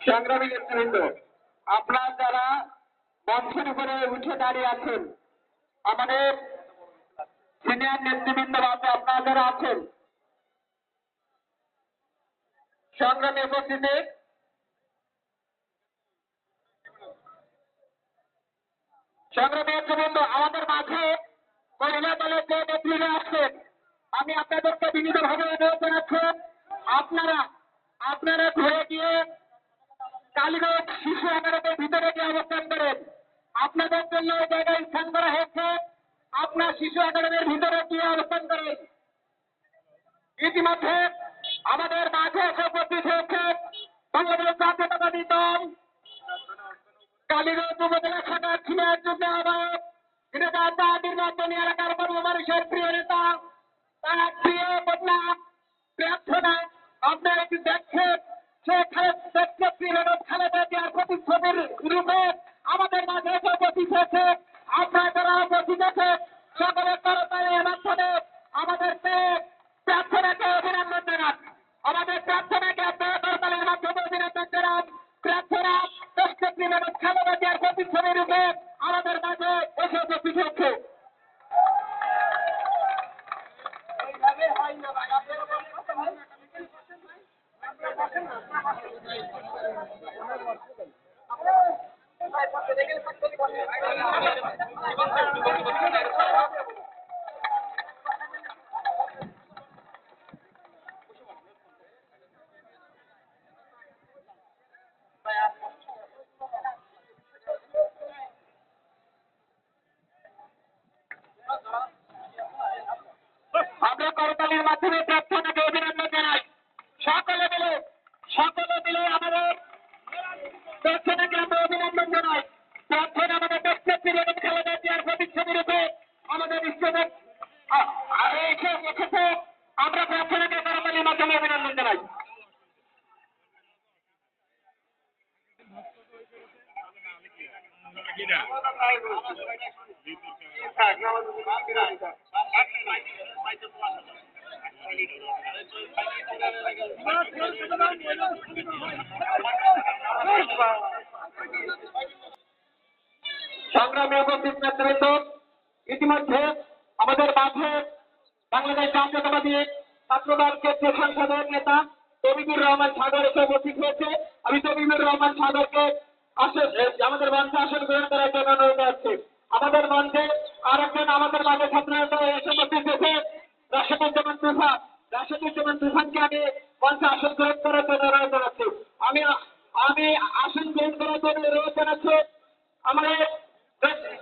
সংগ্রামী নেতৃবৃন্দ আপনার যারা মঞ্চের উপরে উঠে দাঁড়িয়ে আছেন, আমাদের সিনিয়র নেতৃবৃন্দ আছে আপনারা যারা আছেন, সংগ্রামী উপস্থিতি আমাদের মাঝে মহিলা দলের যে আসছেন, আমি আপনাদেরকে বিনীতভাবে অনুরোধ আপনারা আপনারা ঘুরে গিয়ে কালীগঞ্জ শিশু আদালতের ভিতরে গিয়ে অবস্থান করেন। আপনাদের জন্য ওই জায়গায় স্থান করা হয়েছে। আপনার শিশু আদালতের ভিতরে গিয়ে অবস্থান করেন। ইতিমধ্যে আমাদের মাঝে এসে উপস্থিত হয়েছে বাংলাদেশ জাতীয়তাবাদী দল। কালীগঞ্জ উপজেলা শাখার সিনিয়র যুগ্ম আহ্বায়ক এলাকার কর্ম মানুষের প্রিয় নেতা, তার প্রিয় জিয়ার প্রতিচ্ছবির আমাদের মাঝে এসে উপস্থিত হয়েছে। আপনারা যারা উপস্থিত আছেন, সকলের করতালের মাধ্যমে আমাদেরকে প্রার্থনাকে অভিনন্দন জানান। আমাদের প্রার্থনাকে আপনারা মাধ্যমে অভিনন্দন জানান। প্রার্থনা দেশনেত্রী বেগম খালেদা জিয়ার প্রতিচ্ছবির রূপে আমাদের মাঝে এসে উপস্থিত হচ্ছে। আমরা করতালির মাধ্যমে প্রার্থনাকে অভিনন্দন জানাই। সকলে মিলে সকলে মিলে আমাদের প্রার্থনাকে আমরা অভিনন্দন জানাই প্রার্থনা আমাদের দেশনেত্রী বেগম খালেদা জিয়ার প্রতিচ্ছবি রূপে আমাদের ইষ্টদেব এসে এসেছে আমরা প্রার্থনাকে করতালির মাধ্যমে অভিনন্দন জানাই সংগ্রামে উপস্থিত নেতৃত্ব ইতিমধ্যে আমাদের মাঝে বাংলাদেশ জাতীয়তাবাদী ছাত্রদল ক্ষেত্রে সংসদের নেতা তবিবুর রহমান সাগর এসে উপস্থিত হয়েছে। আমি তবিবুর রহমান সাগরকে আসন আমাদের মঞ্চে আসন গ্রহণ করার জন্য অনুরোধ করছি আমাদের মঞ্চে আরেকজন আমাদের মাঝে ছাত্র এসে উপস্থিত হয়েছে রাশেদুজ্জামান তুফান রাশেদুজ্জামান তুফানকে আমি মঞ্চে আসন গ্রহণ করার জন্য অনুরোধ জানাচ্ছি। আমি আমি আসন গ্রহণ করার জন্য অনুরোধ জানাচ্ছি, আমাদের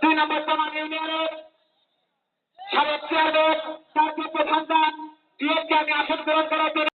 দুই নম্বর সমান ইউনিয়নের সাবেক চেয়ারম্যান তার প্রধান ডিএমকে আমি আসন গ্রহণ করার জন্য